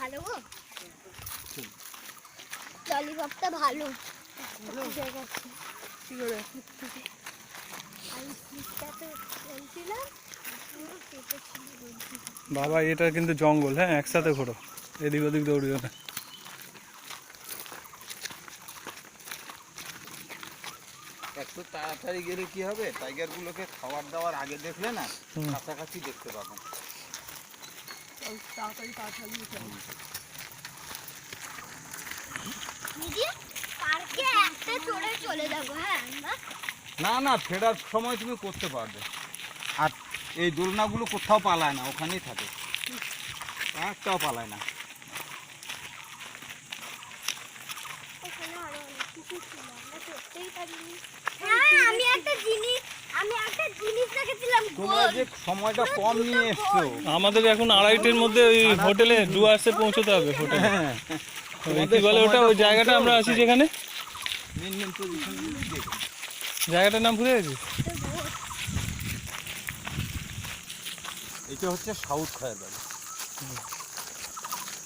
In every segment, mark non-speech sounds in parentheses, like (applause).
ভালো গো? ললিপপটা ভালো। কি করে? বাবা এটা কিন্তু জঙ্গল হ্যাঁ? একসাথে ঘোরো। এদিক ওদিক দৌড়িও না। একটু তাড়াতাড়ি গেলে কি হবে? টাইগার গুলোকে খাবার দাবার আগে দেখলে না কাছাকাছি দেখতে পাবেন তাড়াতাড়ি তাড়াতাড়ি যেতে দিদি পার্কে একটা চড়ে চলে যাব হ্যাঁ না না ফেরার সময় তুমি করতে পারবে। আর এই দোলনাগুলো কোথাও পালায় না ওখানেই থাকে। একটাও পালায় না। হ্যাঁ আমি একটা জিনিস তোমরা যে সময়টা কম নিয়ে এসছো। আমাদের এখন আড়াইটের মধ্যে ওই হোটেলে ডুয়ার্সে পৌঁছতে হবে হোটেলে। হ্যাঁ। কি বলে ওটা ওই জায়গাটা আমরা আছি যেখানে? পজিশন জায়গাটার নাম ভুলে গেছি? এটা হচ্ছে সাউথ খয়ের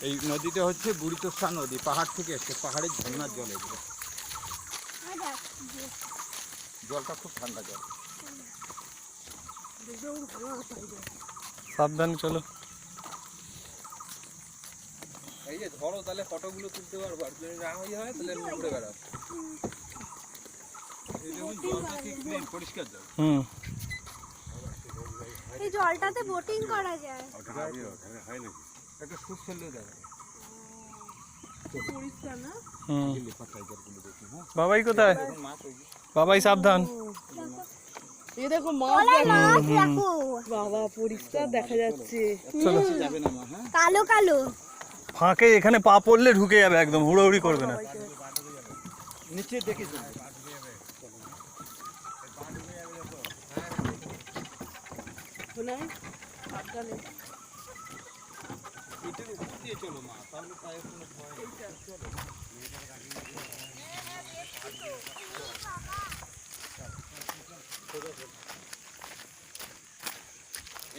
এই নদীটা হচ্ছে বুড়িতোষা নদী পাহাড় থেকে এসছে। পাহাড়ের ঝর্ণার জল এগুলো জলটা খুব ঠান্ডা জল। সাবধানে চলো। এই যে ধরো তাহলে ফটোগুলো তুলতে পারব আর যদি না হয়ে হয় তাহলে আমি ঘুরে বেড়াবো। এই দেখুন জলটা ঠিক নেই পরিষ্কার জল। হুম। এই জলটাতে বোটিং করা যায়। একটা সুপ ফেললে দেয় পরিষ্কার না? হুম। লেপা টাইগারগুলো দেখি হ্যাঁ? বাবাই কোথায়? দেখুন মাছ ওই যে বাবাই সাবধান। এই দেখো মাছ দেখো। বাবা পরিষ্কার দেখা যাচ্ছে। চলো। কাছে যাবে না মা হ্যাঁ? কালো কালো। ফাঁকে এখানে পা পড়লে ঢুকে যাবে একদম হুড়োহুড়ি করবে না। নিচে দেখে চলো মা তাহলে পায়ে কোনো ভয় নেই।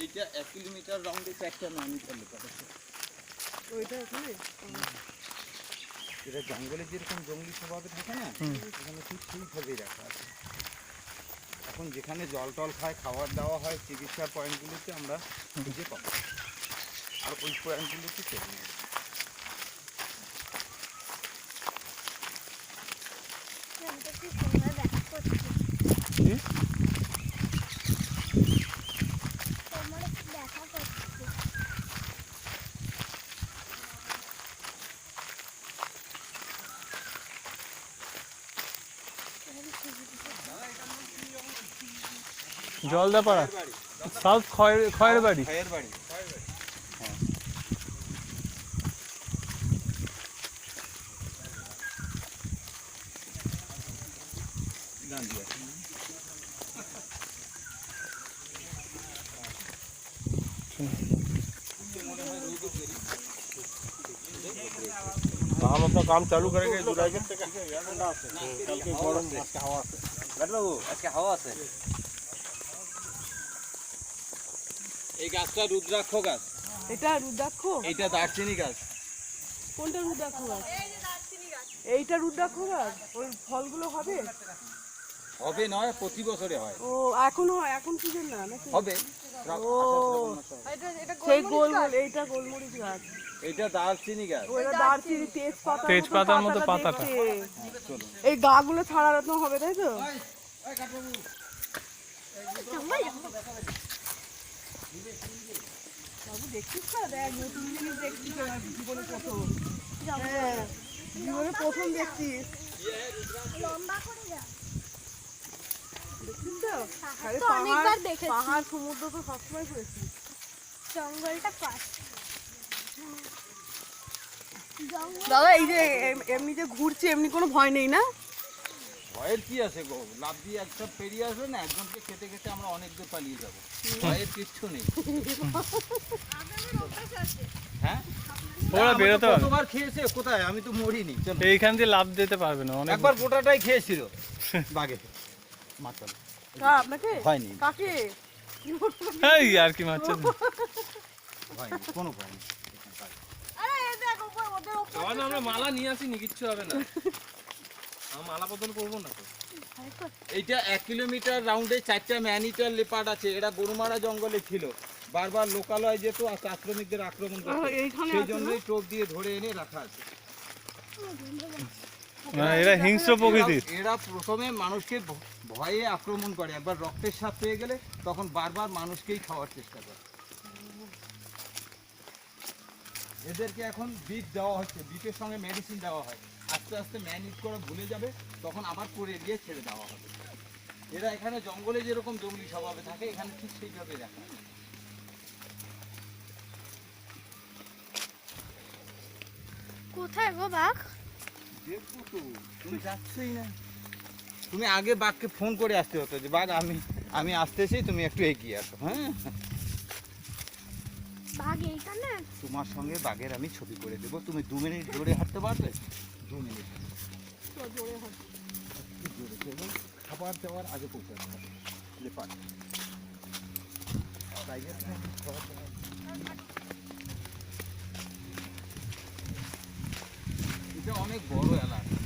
এইটা এক কিলোমিটার রাউন্ডে একটা নামি ওইটা ওখানে এটা জঙ্গলে যেরকম জঙ্গলি স্বভাবে থাকে না এখানে ঠিক সেইভাবেই রাখা আছে। এখন যেখানে জল টল খায় খাবার দেওয়া হয় চিকিৎসার পয়েন্টগুলোতে আমরা খুঁজে পাবো। আর ওই পয়েন্টগুলোতে চলে যাব। এটা কি সুন্দর দেখা করছে কি? তোমার একটু দেখা করছে জলদাপাড়া সাউথ খয়ের খয়ের বাড়ি ভাইয়ের বাড়ি দাঁড়িয়ে আছে। हम अपना काम चालू करेंगे जुलाई के तक कल के गरम आज का हवा से এই গাছটা রুদ্রাক্ষ গাছ। এটা রুদ্রাক্ষ? এইটা দারচিনি গাছ। কোনটা রুদ্রাক্ষ গাছ? এইটা রুদ্রাক্ষ গাছ? ওই ফলগুলো হবে? হবে নয় প্রতি বছরে হয়। ও এখন হয়? এখন সিজন না নাকি? হবে। ও সেই গোল গোল এইটা গোলমরিচ গাছ। এইটা দারচিনি গাছ। ওইটা দারচিনি তেজপাতা তেজপাতার মতো পাতাটা। এই গাগুলো ছাড়ানো হবে তাই তো? বাবু দেখছিস না? দেখ নতুন জিনিস দেখছিস জীবনে প্রথম। হ্যাঁ জীবনে প্রথম দেখছিস লম্বা করে যা। দেখছিস তো? আরে তো অনেকবার পাহাড় পাহাড় সমুদ্র তো সবসময় জঙ্গলটা জঙ্গল দাদা এই যে এমনি যে ঘুরছে এমনি কোনো ভয় নেই না? ভয়ের কি আছে গো? লাভ দিয়ে একটা পেরিয়ে আসবে না একজনকে খেতে খেতে আমরা অনেক দূর পালিয়ে যাব। ভয়ের কিচ্ছু নেই। হ্যাঁ? ওরা বেরোতে পারবে। কতবার খেয়েছে? কোথায়? আমি তো মরিনি। এইখান দিয়ে লাভ দিতে পারবে না অনেক একবার গোটাটাই খেয়েছিল। (laughs) বাঘে মাতাল আপনাকে? হয়নি কাকে? এই আর কি মারছে হয়নি কোনো ভয় নেই আরে এটা চল আমরা মালা নিয়ে আসিনি কিচ্ছু হবে না। আমরা করব না তো। এইটা এক কিলোমিটার রাউন্ডে চারটা ম্যানিটার লেপার্ড আছে। এরা গরুমারা জঙ্গলে ছিল। বারবার লোকালয় যেত আর আক্রমিকদের আক্রমণ করতো। সেই জন্যই টোপ দিয়ে ধরে এনে রাখা আছে। এরা হিংস্র প্রকৃতির। এরা- এরা প্রথমে মানুষকে ভয়ে আক্রমণ করে। একবার রক্তের স্বাদ পেয়ে গেলে তখন বারবার মানুষকেই খাওয়ার চেষ্টা করে। এদেরকে এখন বিট দেওয়া হচ্ছে। বিটের সঙ্গে মেডিসিন দেওয়া হয়। আস্তে আস্তে ম্যানেজ করা ভুলে যাবে তখন আবার করে দিয়ে ছেড়ে দেওয়া হবে। এরা এখানে জঙ্গলে যেরকম জঙ্গলি স্বভাবে থাকে এখানে ঠিক সেইভাবে হয়। কোথায় গো বাঘ? দেখব তো তুমি যাচ্ছই না। তুমি আগে বাঘকে ফোন করে আসতে হতো যে বাঘ আমি আমি আসতেছি তুমি একটু এগিয়ে আসো। হ্যাঁ? বাঘ তোমার সঙ্গে বাঘের আমি ছবি করে দেবো। তুমি দু মিনিট ধরে হাঁটতে পারবে? দু মিনিট খাবার দেওয়ার আগে পৌঁছে যাবে লেপার এটা অনেক বড় এলাকা।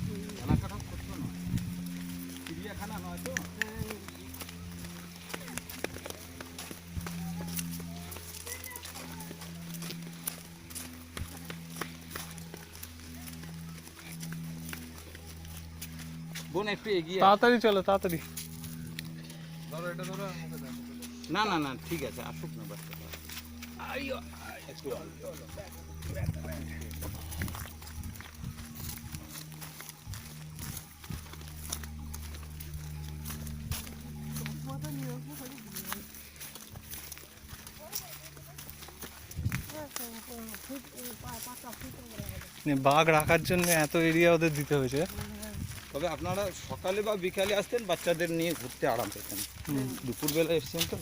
বোন একটু এগিয়ে তাড়াতাড়ি চলো তাড়াতাড়ি। ধরো এটা ধরো না না না ঠিক আছে আসুক না বাচ্চা বাঘ রাখার জন্য এত এরিয়া ওদের দিতে হয়েছে। তবে আপনারা সকালে বা বিকালে আসতেন বাচ্চাদের নিয়ে ঘুরতে আরাম পেতেন। দুপুরবেলা এসছেন তো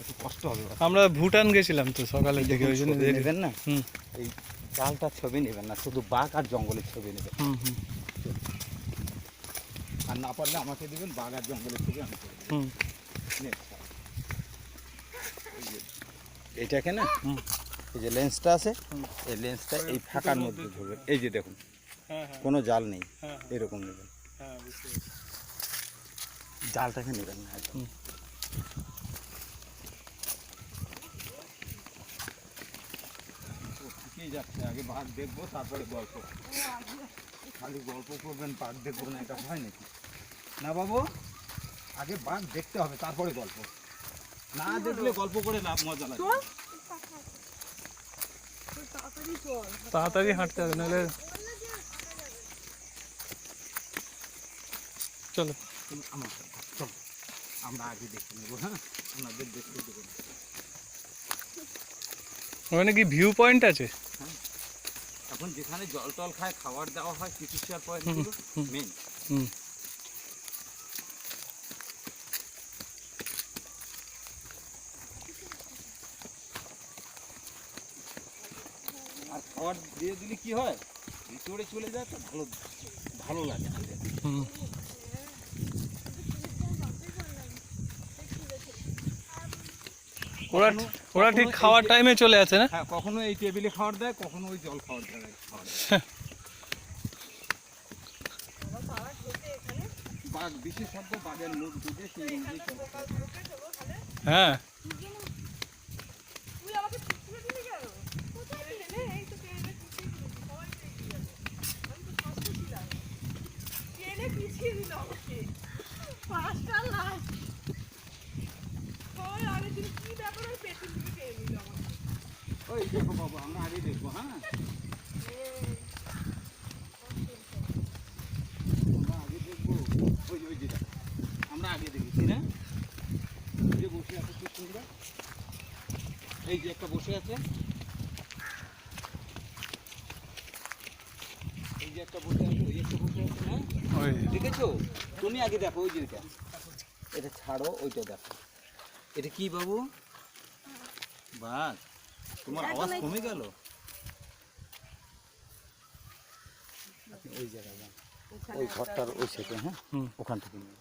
একটু কষ্ট হবে। আমরা ভুটান গেছিলাম তো সকালে দিকে ওই জন্য ছবি দেখি। নেবেন না? এই চালটার ছবি নেবেন না শুধু বাঘ আর জঙ্গলের ছবি নেবেন। আর না পারলে আমাকে দেবেন বাঘ আর জঙ্গলের ছবি আমি করে এইটাকে না। এই যে লেন্সটা আছে এই লেন্সটা এই ফাঁকার মধ্যে ধরবেন। এই যে দেখুন হ্যাঁ হ্যাঁ। কোনো জাল নেই হ্যাঁ। এরকম নেবেন। জালটাকে নেবেন না একদম। যাচ্ছে আগে বাঘ দেখব তারপরে গল্প। খালি গল্প করবেন বাঘ দেখব না এটা হয় নাকি? না বাবু আগে বাঘ দেখতে হবে তারপরে গল্প। না দেখলে গল্প করে লাভ মজা লাগে। তাড়াতাড়ি হাঁটতে হবে নাহলে চলো। আমার চলো আমরা আগে দেখে নেব হ্যাঁ ওনাদের দেখতে দেবো ওখানে কি ভিউ পয়েন্ট আছে? এখন যেখানে জল টল খায় খাবার দেওয়া হয় চিকিৎসার পয়েন্টগুলো মেন আর খাবার দিয়ে দিলে কি হয়? ভিতরে চলে যায় তো ভালো ভালো লাগে। ওরা ওরা ঠিক খাওয়ার টাইমে চলে আসে না? হ্যাঁ কখনো এই টেবিলে খাবার দেয় কখনো ওই জল খাবার দেয়। বাঘ বিশেষজ্ঞ বাঘের মুখ দুধে সেই হ্যাঁ। তুই আমাকে ওই দেখো বাবু আমরা আগে দেখব হ্যাঁ আমরা আগে দেখব ওই যে ওই যে আমরা আগে দেখেছি? না যে বসে আছে কুকুররা এই যে একটা বসে আছে এই যে একটা বসে আছে ওই একটা বসে আছে না দেখেছ তুমি আগে দেখো, ওই যে এটা ছাড়ো, ওইটা দেখো। এটা কি বাবু? বাঘ তোমার আওয়াজ কমে গেল? আপনি ওই জায়গায় যান। ওই ঘরটার ওই সেটে হ্যাঁ? হুম। ওখান থেকে শুধু